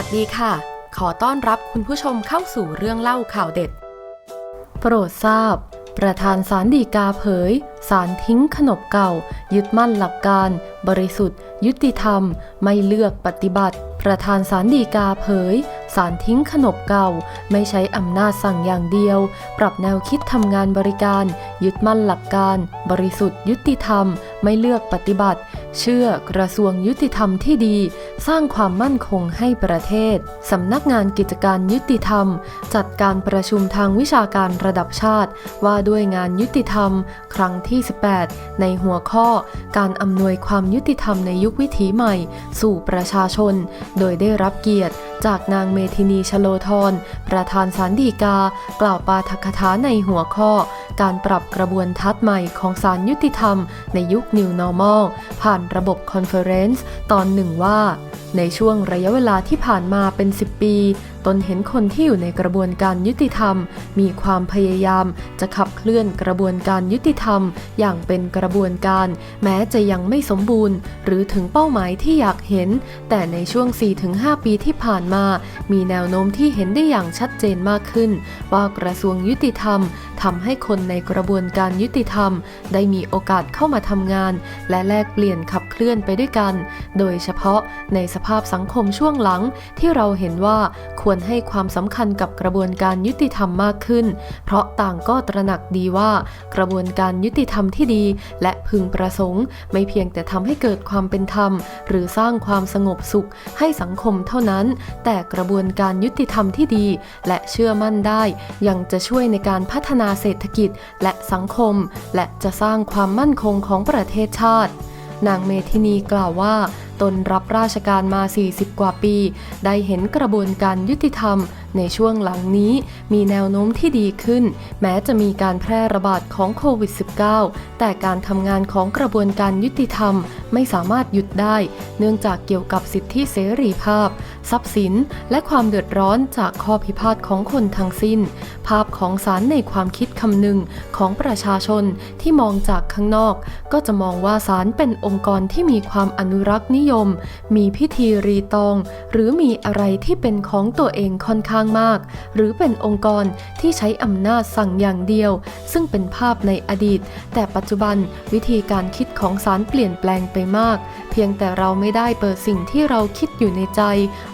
วัสดีค่ะ ขอต้อนรับคุณผู้ชมเข้าสู่เรื่องเล่าข่าวเด็ด โปรดทราบ ประธานสารดีกาเผย สารทิ้งขนบเก่า ยึดมั่นหลักการ บริสุทธิ์ ยุติธรรม ไม่เลือกปฏิบัติ ประธานสารดีกาเผย สารทิ้งขนบเก่า ไม่ใช้อำนาจสั่งอย่างเดียว ปรับแนวคิดทำงานบริการ ยึดมั่นหลักการ บริสุทธิ์ ยุติธรรม ไม่เลือกปฏิบัติ เชื่อกระทรวงยุติธรรมที่ดี สร้างความมั่นคงให้ประเทศ สำนักงานกิจการยุติธรรม จัดการประชุมทางวิชาการระดับชาติ ว่าด้วยงานยุติธรรม ครั้งที่ 18 ในหัวข้อ การอำนวยความยุติธรรมในยุควิถีใหม่ สู่ประชาชน โดยได้รับเกียรติ จากนางเมธินีชโลธรประธานสารดีกา กล่าวปาทกถาในหัวข้อ การปรับกระบวนทัศน์ใหม่ของสารยุติธรรมในยุค New Normal ผ่านระบบคอนเฟอเรนซ์ตอนหนึ่งว่า ในช่วงระยะเวลาที่ผ่านมาเป็น 10 ปี ตนเห็นคนที่อยู่ในกระบวนการยุติธรรม มีความพยายามจะขับเคลื่อนกระบวนการยุติธรรม อย่างเป็นกระบวนการ แม้จะยังไม่สมบูรณ์ หรือถึงเป้าหมายที่อยากเห็น แต่ในช่วง 4-5 ปีที่ผ่านมา มีแนวโน้มที่เห็นได้อย่างชัดเจนมากขึ้น ว่ากระทรวงยุติธรรม ทำให้คนในกระบวนการยุติธรรม ได้มีโอกาสเข้ามาทำงาน และแลกเปลี่ยนขับเคลื่อนไปด้วยกัน โดยเฉพาะในสภาพสังคมช่วงหลังที่เราเห็นว่าควรให้ความสำคัญกับกระบวนการยุติธรรมมากขึ้น เพราะต่างก็ตระหนักดีว่า กระบวนการยุติธรรมที่ดี และพึงประสงค์ ไม่เพียงแต่ทำให้เกิดความเป็นธรรม หรือสร้างความสงบสุขให้สังคมเท่านั้น แต่กระบวนการยุติธรรมที่ดี และเชื่อมั่นได้ ยังจะช่วยในการพัฒนาเศรษฐกิจและสังคม และจะสร้างความมั่นคงของประเทศชาติ นางเมธินีกล่าวว่า ตนรับราชการมา 40 กว่าปี ได้เห็นกระบวนการยุติธรรมในช่วงหลังนี้มีแนวโน้มที่ดีขึ้น แม้จะมีการแพร่ระบาดของโควิด -19 แต่การทำงานของกระบวนการยุติธรรมไม่สามารถหยุดได้ เนื่องจากเกี่ยวกับสิทธิเสรีภาพ ทรัพย์สิน และความเดือดร้อนจากข้อพิพาทของคนทั้งสิ้น ภาพของศาลในความคิดคำนึงของประชาชนที่มองจากข้างนอก ก็จะมองว่าศาลเป็นองค์กรที่มีความอนุรักษ์นิยม มีพิธีรีตอง หรือมีอะไรที่เป็นของตัวเองค่อนข้างมาก หรือเป็นองค์กรที่ใช้อำนาจสั่งอย่างเดียว ซึ่งเป็นภาพในอดีต แต่ปัจจุบันวิธีการคิดของสารเปลี่ยนแปลงไปมาก เพียงแต่เราไม่ได้เปิดสิ่งที่เราคิดอยู่ในใจ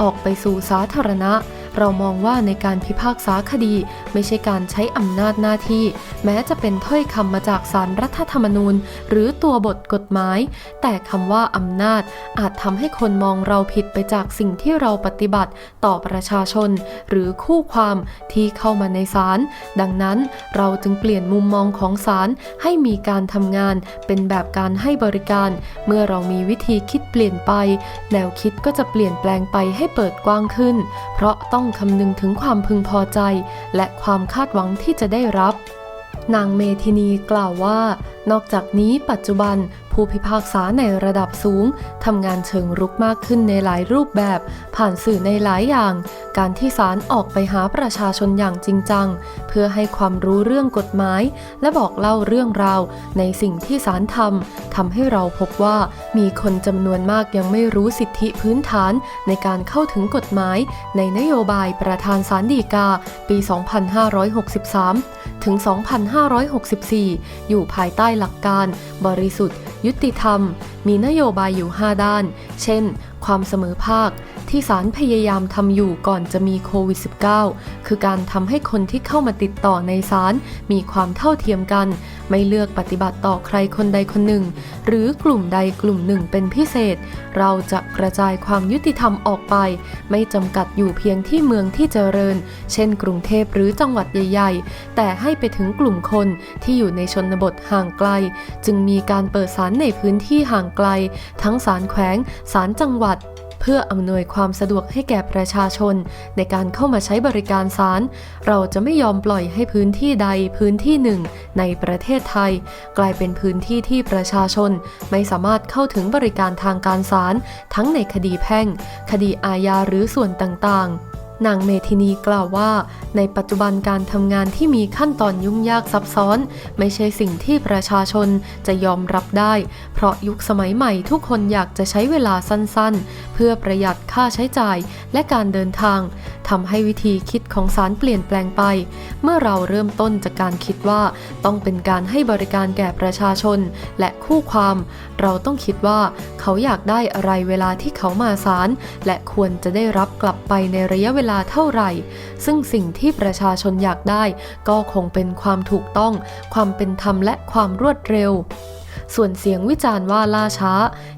ออกไปสู่สาธารณะ เรามองว่าในการพิพากษาคดี ไม่ใช่การใช้อำนาจหน้าที่ แม้จะเป็นถ้อยคำมาจากสารรัฐธรรมนูญ หรือตัวบทกฎหมาย แต่คำว่าอำนาจอาจทำให้คนมองเราผิดไปจากสิ่งที่เราปฏิบัติต่อประชาชน หรือคู่ความที่เข้ามาในศาลดังนั้นเราจึงเปลี่ยนมุมมองของศาลให้มีการทำงาน เป็นแบบการให้บริการ เมื่อเรามีวิธีคิดเปลี่ยนไป แนวคิดก็จะเปลี่ยนแปลงไปให้เปิดกว้างขึ้น เพราะต้องคำนึงถึงความพึงพอใจ และความคาดหวังที่จะได้รับ นางเมธินีกล่าวว่า นอกจากนี้ปัจจุบัน ผู้พิพากษาในระดับสูงทำงานเชิงรุกมากขึ้นในหลายรูปแบบ ผ่านสื่อในหลายอย่าง การที่ศาลออกไปหาประชาชนอย่างจริงจัง เพื่อให้ความรู้เรื่องกฎหมาย และบอกเล่าเรื่องราวในสิ่งที่ศาลทำทำให้เราพบว่ามีคนจำนวนมากยังไม่รู้สิทธิพื้นฐานในการเข้าถึงกฎหมาย ในนโยบายประธานศาลฎีกา ปี 2563 ถึง 2564 อยู่ภายใต้หลักการบริสุทธิ์ ยุติธรรม มีนโยบายอยู่ 5 ด้าน เช่น ความเสมอภาค ที่ศาลพยายามทำอยู่ก่อนจะมีโควิด -19 คือการทำให้คนที่เข้ามาติดต่อในศาลมีความเท่าเทียมกัน ไม่เลือกปฏิบัติต่อใครคนใดคนหนึ่ง หรือกลุ่มใดกลุ่มหนึ่งเป็นพิเศษ เราจะกระจายความยุติธรรมออกไป ไม่จำกัดอยู่เพียงที่เมืองที่เจริญ เช่น กรุงเทพหรือจังหวัดใหญ่ๆ แต่ให้ไปถึงกลุ่มคนที่อยู่ในชนบทห่างไกล จึงมีการเปิดศาลในพื้นที่ห่างไกล ทั้งศาลแขวงศาลจังหวัด เพื่ออำนวยความสะดวกให้แก่ประชาชน ในการเข้ามาใช้บริการศาลเราจะไม่ยอมปล่อยให้พื้นที่ใดพื้นที่หนึ่ง ในประเทศไทย กลายเป็นพื้นที่ที่ประชาชน ไม่สามารถเข้าถึงบริการทางการศาลทั้งในคดีแพ่ง คดีอาญาหรือส่วนต่างๆ นางเมธินีกล่าวว่า ในปัจจุบันการทำงานที่มีขั้นตอนยุ่งยากซับซ้อน ไม่ใช่สิ่งที่ประชาชนจะยอมรับได้ เพราะยุคสมัยใหม่ทุกคนอยากจะใช้เวลาสั้นๆ เพื่อประหยัดค่าใช้จ่ายและการเดินทาง ทำให้วิธีคิดของศาลเปลี่ยนแปลงไป เมื่อเราเริ่มต้นจากการคิดว่าต้องเป็นการให้บริการแก่ประชาชน และคู่ความ เราต้องคิดว่าเขาอยากได้อะไรเวลาที่เขามาศาลและควรจะได้รับกลับไปในระยะเวลาเท่าไหร่ ซึ่งสิ่งที่ประชาชนอยากได้ ก็คงเป็นความถูกต้อง ความเป็นธรรมและความรวดเร็ว ส่วนเสียงวิจารณ์ว่าล่าช้า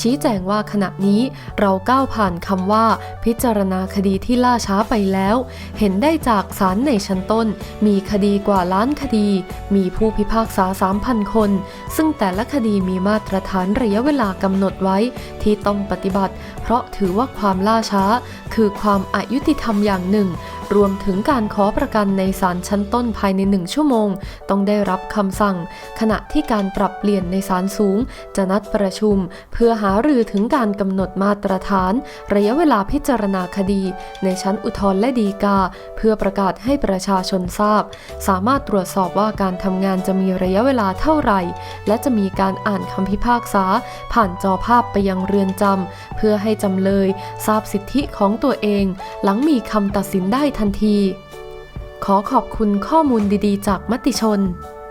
ชี้แจงว่าขณะนี้เราก้าวผ่านคำว่า พิจารณาคดีที่ล่าช้าไปแล้ว เห็นได้จากศาลในชั้นต้น มีคดีกว่าล้านคดี มีผู้พิพากษา 3,000 คน ซึ่งแต่ละคดีมีมาตรฐานระยะเวลากำหนดไว้ที่ต้องปฏิบัติ เพราะถือว่าความล่าช้า คือความอายุติธรรมอย่างหนึ่ง รวมถึงการขอประกันในศาลชั้นต้นภายในหนึ่งชั่วโมง ต้องได้รับคำสั่ง ขณะที่การปรับเปลี่ยนในศาลสูง จะนัดประชุม เพื่อหารือถึงการกำหนดมาตรฐาน ระยะเวลาพิจารณาคดี ในชั้นอุทธรณ์และฎีกา เพื่อประกาศให้ประชาชนทราบ สามารถตรวจสอบว่าการทำงานจะมีระยะเวลาเท่าไหร่ และจะมีการอ่านคำพิพากษา ผ่านจอภาพไปยังเรือนจำเพื่อให้จำเลย ทราบสิทธิของตัวเอง หลังมีคำตัดสินได้ทันที ขอขอบคุณข้อมูลดีๆ จากมติชน